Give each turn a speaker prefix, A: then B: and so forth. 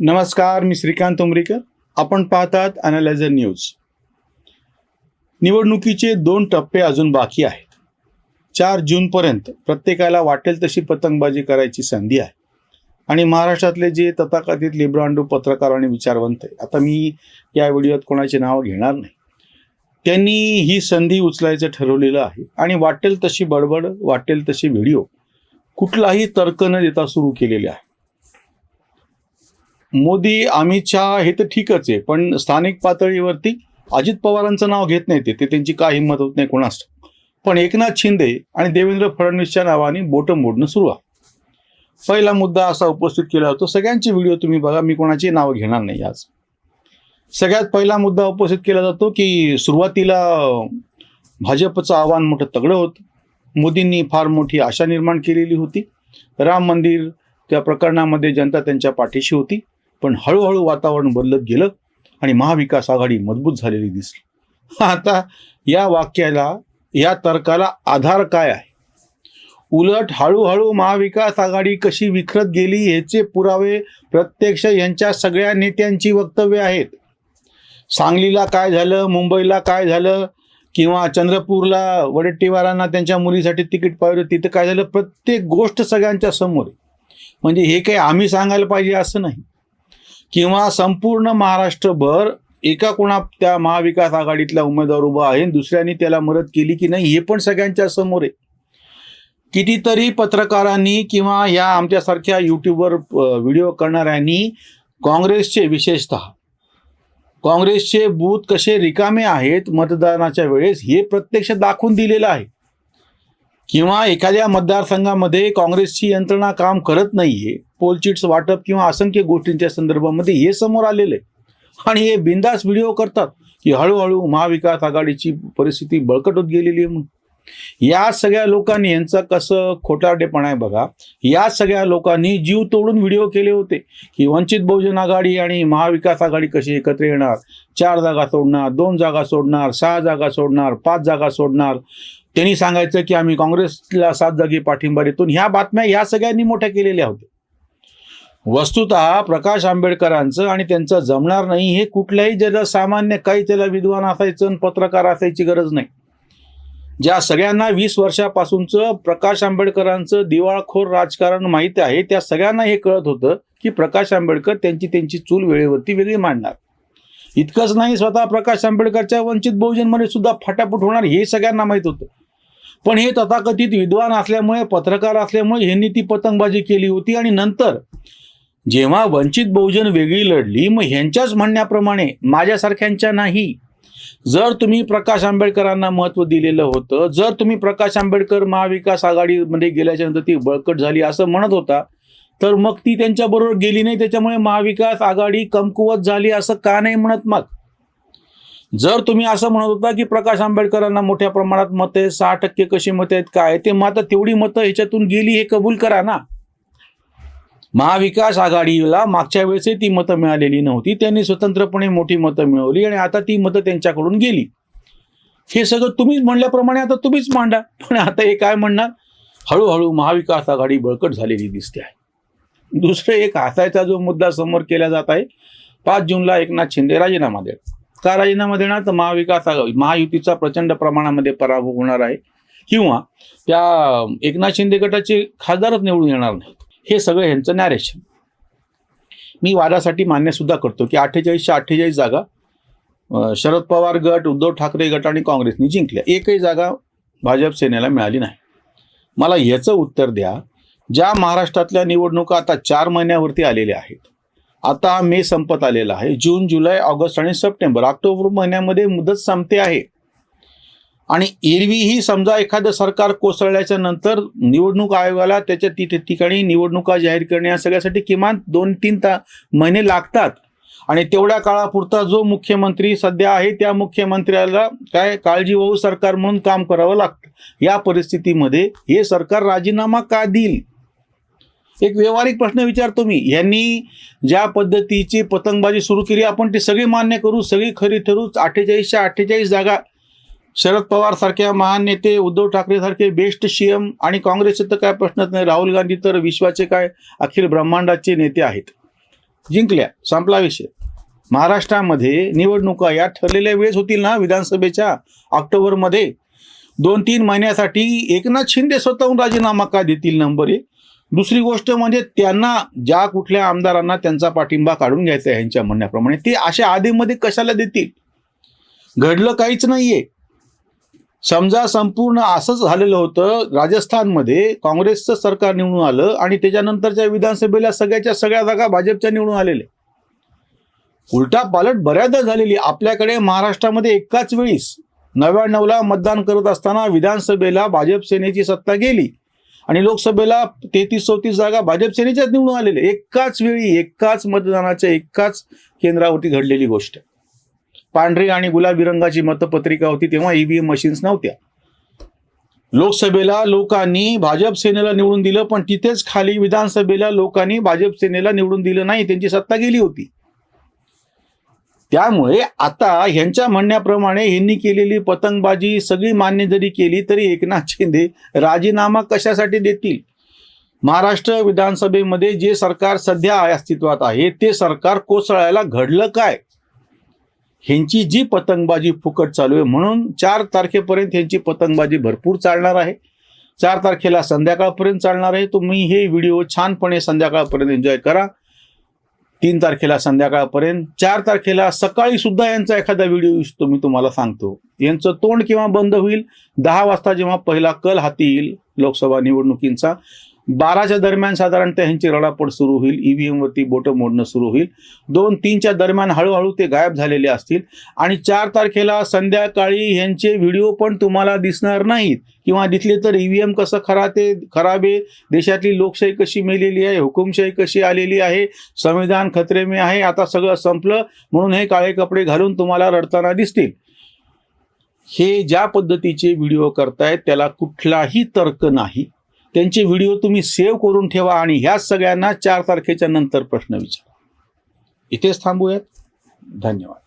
A: नमस्कार मी श्रीकांत उमरीकर. आपण पाहतात अनालायझर न्यूज निवडणुकीचे दोन टप्पे अजून बाकी आहेत. चार जूनपर्यंत प्रत्येकाला वाटेल तशी पतंगबाजी करायची संधी आहे. आणि महाराष्ट्रातले जे तथाकथित लिब्रांडू पत्रकार आणि विचारवंत आहे आता मी या व्हिडिओत कोणाचे नावं घेणार नाही. त्यांनी ही संधी उचलायचं ठरवलेलं आहे. आणि वाटेल तशी बडबड वाटेल तशी व्हिडिओ कुठलाही तर्क न देता सुरू केलेले आहे. मोदी अमित शहा हे तर ठीकच आहे पण स्थानिक पातळीवरती अजित पवारांचं नाव घेत नाही ते त्यांची काय हिंमत होत नाही कोणास पण एकनाथ शिंदे आणि देवेंद्र फडणवीसच्या नावाने बोटं मोडणं सुरू आहे. पहिला मुद्दा असा उपस्थित केला होतो सगळ्यांचे व्हिडिओ तुम्ही बघा मी कोणाची नावं घेणार नाही आज. सगळ्यात पहिला मुद्दा उपस्थित केला जातो की सुरुवातीला भाजपचं आव्हान मोठं तगडं होतं. मोदींनी फार मोठी आशा निर्माण केलेली होती. राम मंदिर त्या प्रकरणामध्ये जनता त्यांच्या पाठीशी होती. पण हळूहळू वातावरण बदलत गेलं आणि महाविकास आघाडी मजबूत झालेली दिसली. आता या वाक्याला या तर्काला आधार काय आहे? उलट हळूहळू महाविकास आघाडी कशी विखरत गेली याचे पुरावे प्रत्यक्ष यांच्या सगळ्या नेत्यांची वक्तव्य आहेत. सांगलीला काय झालं मुंबईला काय झालं किंवा चंद्रपूरला वडेट्टीवारांना त्यांच्या मुलीसाठी तिकीट पाहिलं तिथं काय झालं प्रत्येक गोष्ट सगळ्यांच्या समोर आहे. म्हणजे हे काही आम्ही सांगायला पाहिजे असं नाही. किंवा संपूर्ण महाराष्ट्रभर एका कोणा त्या महाविकास आघाडीतला उमेदवार उभा आहे आणि दुसऱ्यांनी त्याला मदत केली की नाही हे पण सगळ्यांच्या समोर आहे. कितीतरी पत्रकारांनी किंवा या आमच्यासारख्या यूट्यूबवर व्हिडिओ करणाऱ्यांनी काँग्रेसचे विशेषतः काँग्रेसचे बूथ कसे रिकामे आहेत मतदानाच्या वेळेस हे प्रत्यक्ष दाखवून दिलेलं आहे. किंवा एखाद्या मतदारसंघामध्ये काँग्रेसची यंत्रणा काम करत नाहीये पोलचिट्स वाटप किंवा असंख्य गोष्टींच्या संदर्भामध्ये हे समोर आलेलं. आहे आणि हे बिंदास व्हिडिओ करतात की हळूहळू महाविकास आघाडीची परिस्थिती बळकट होत गेलेली आहे म्हणून. या सगळ्या लोकांनी यांचं कसं खोटारडेपणा आहे बघा. या सगळ्या लोकांनी जीव तोडून व्हिडिओ केले होते की वंचित बहुजन आघाडी आणि महाविकास आघाडी कशी एकत्र येणार? चार जागा सोडणार दोन जागा सोडणार सहा जागा सोडणार पाच जागा सोडणार? त्यांनी सांगायचं की आम्ही काँग्रेसला सात जागी पाठिंबा देतो. ह्या बातम्या ह्या सगळ्यांनी मोठ्या केलेल्या होत्या. वस्तुत प्रकाश आंबेडकरांचं आणि त्यांचं जमणार नाही हे कुठल्याही ज्याला सामान्य काही त्याला विद्वान असायचं आणि पत्रकार असायची गरज नाही. ज्या सगळ्यांना वीस वर्षापासूनचं प्रकाश आंबेडकरांचं दिवाळखोर राजकारण माहिती आहे त्या सगळ्यांना हे कळत होतं की प्रकाश आंबेडकर त्यांची त्यांची चूल वेळेवरती वेगळी मांडणार. इतकंच नाही स्वतः प्रकाश आंबेडकरच्या वंचित बहुजनमध्ये सुद्धा फाटाफूट होणार हे सगळ्यांना माहीत होतं. पण हे तथाकथित विद्वान असल्यामुळे पत्रकार असल्यामुळे ह्यांनी ती पतंगबाजी केली होती आणि नंतर जेव्हा वंचित बहुजन वेगळी लढली मग ह्यांच्याच म्हणण्याप्रमाणे माझ्यासारख्यांच्या नाही. जर तुम्ही प्रकाश आंबेडकरांना महत्त्व दिलेलं होतं जर तुम्ही प्रकाश आंबेडकर महाविकास आघाडीमध्ये गेल्याच्यानंतर ती बळकट झाली असं म्हणत होता तर मग ती त्यांच्याबरोबर गेली नाही त्याच्यामुळे महाविकास आघाडी कमकुवत झाली असं का नाही म्हणत मग? जर तुम्ही असं म्हणत होता की प्रकाश आंबेडकरांना मोठ्या प्रमाणात मतं आहेत सहा टक्के कशी मतं आहेत काय ते मग आता तेवढी मतं ह्याच्यातून गेली हे कबूल करा ना. महाविकास आघाडीला मागच्या वेळेसही ती मतं मिळालेली नव्हती. त्यांनी स्वतंत्रपणे मोठी मतं मिळवली आणि आता ती मतं त्यांच्याकडून गेली. हे सगळं तुम्हीच म्हणल्याप्रमाणे आता तुम्हीच मांडा. पण आता हे काय म्हणणार? हळूहळू महाविकास आघाडी बळकट झालेली दिसते आहे. दुसरं एक हसायचा जो मुद्दा समोर केला जात आहे पाच जूनला एकनाथ शिंदे राजीनामा देणार. का राजीनामा देणार? तर महाविकास आघाडी महायुतीचा प्रचंड प्रमाणामध्ये पराभव होणार आहे. किंवा त्या एकनाथ शिंदे गटाचे खासदारच निवडून येणार नाहीत. हे सगळं ह्यांचं नॅरेशन मी वादासाठी मान्यसुद्धा करतो की अठ्ठेचाळीसशे अठ्ठेचाळीस जागा शरद पवार गट उद्धव ठाकरे गट आणि काँग्रेसने जिंकल्या. एकही जागा भाजप सेनेला मिळाली नाही. मला याचं उत्तर द्या. ज्या महाराष्ट्रातल्या निवडणुका आता चार महिन्यावरती आलेल्या आहेत आता मे संपत आलेला आहे. जून जुलै ऑगस्ट आणि सप्टेंबर ऑक्टोबर महिन्यामध्ये मुदत संपते आहे. आणि एरवीही समजा एखादं सरकार कोसळल्याच्या नंतर निवडणूक आयोगाला त्याच्या तिथे ठिकाणी निवडणुका जाहीर करणे या सगळ्यासाठी किमान दोन तीन ता महिने लागतात. आणि तेवढ्या काळापुरता जो मुख्यमंत्री सध्या आहे त्या मुख्यमंत्र्याला काय काळजीवाहू सरकार म्हणून काम करावं लागतं. या परिस्थितीमध्ये हे सरकार राजीनामा का देईल? एक व्यावहारिक प्रश्न विचारतो मी यांनी ज्या पद्धतीची पतंगबाजी सुरू केली आपण ती सगळी मान्य करू सगळी खरी ठरू अठ्ठेचाळीसच्या अठ्ठेचाळीस जागा शरद पवार सारख्या महान नेते उद्धव ठाकरे सारखे बेस्ट सीएम आणि काँग्रेसचे तर काय प्रश्नच नाही. राहुल गांधी तर विश्वाचे काय अखिल ब्रह्मांडाचे नेते आहेत. जिंकल्या. संपला विषय. महाराष्ट्रामध्ये निवडणुका या ठरलेल्या वेळेस होतील ना विधानसभेच्या ऑक्टोबरमध्ये? दोन तीन महिन्यासाठी एकनाथ शिंदे स्वतःहून राजीनामा का देतील नंबर एक? दुसरी गोष्ट म्हणजे त्यांना ज्या कुठल्या आमदारांना त्यांचा पाठिंबा काढून घ्यायचा आहे यांच्या म्हणण्याप्रमाणे ते अशा आधीमध्ये कशाला देतील? घडलं काहीच नाहीये. समजा संपूर्ण असंच झालेलं होतं राजस्थानमध्ये काँग्रेसचं सरकार निवडून आलं आणि त्याच्यानंतरच्या विधानसभेला सगळ्याच्या सगळ्या जागा भाजपच्या निवडून आलेल्या. उलटा पालट बऱ्याचदा झालेली आपल्याकडे महाराष्ट्रामध्ये एकाच वेळीस नव्याण्णवला मतदान करत असताना विधानसभेला भाजप सेनेची सत्ता गेली आणि लोकसभेला तेहतीस चौतीस जागा भाजप सेनेच्याच निवडून आलेल्या. एकाच वेळी एकाच मतदानाच्या एकाच केंद्रावरती घडलेली गोष्ट. आहे पांढरी आणि गुलाबी रंगाची मतपत्रिका होती तेव्हा ईव्हीएम मशीन्स नव्हत्या. लोकसभेला लोकांनी भाजप सेनेला निवडून दिलं पण तिथेच खाली विधानसभेला लोकांनी भाजप सेनेला निवडून दिलं नाही त्यांची सत्ता गेली होती. त्यामुळे आता ह्यांच्या म्हणण्याप्रमाणे ह्यांनी केलेली पतंगबाजी सगळी मान्य जरी केली तरी एकनाथ शिंदे राजीनामा कशासाठी देतील? महाराष्ट्र विधानसभेमध्ये जे सरकार सध्या अस्तित्वात आहे ते सरकार कोसळायला घडलं काय? ह्यांची जी पतंगबाजी फुकट चालू आहे म्हणून चार तारखेपर्यंत ह्यांची पतंगबाजी भरपूर चालणार आहे. चार तारखेला संध्याकाळपर्यंत चालणार आहे. तुम्ही हे व्हिडिओ छानपणे संध्याकाळपर्यंत एन्जॉय करा. तीन तारखेला संध्याकाळपर्यंत. चार तारखेला सकाळी सुद्धा यांचा एखादा व्हिडिओ तुम्ही मी तुम्हाला सांगतो. यांचं तोंड केव्हा बंद होईल. दहा वाजता जेव्हा पहिला कल हाती येईल लोकसभा निवडणुकींचा बाराच्या दरम्यान साधारणतः ह्यांची रडापड सुरू होईल ईव्हीएमवरती बोटं मोडणं सुरू होईल. दोन तीनच्या दरम्यान हळूहळू ते गायब झालेले असतील. आणि चार तारखेला संध्याकाळी ह्यांचे व्हिडिओ पण तुम्हाला दिसणार नाहीत. किंवा दिसले तर ईव्हीएम कसं खरा ते खराब आहे? देशातली लोकशाही कशी मेलेली आहे? हुकुमशाही कशी आलेली आहे? संविधान खतरे में आहे? आता सगळं संपलं. म्हणून हे काळे कपडे घालून तुम्हाला रडताना दिसतील. हे ज्या पद्धतीचे व्हिडिओ करतायत त्याला कुठलाही तर्क नाही. त्यांचे व्हिडिओ तुम्ही सेव्ह करून ठेवा आणि ह्याच सगळ्यांना चार तारखेच्या नंतर प्रश्न विचारा. इथेच थांबूयात. धन्यवाद.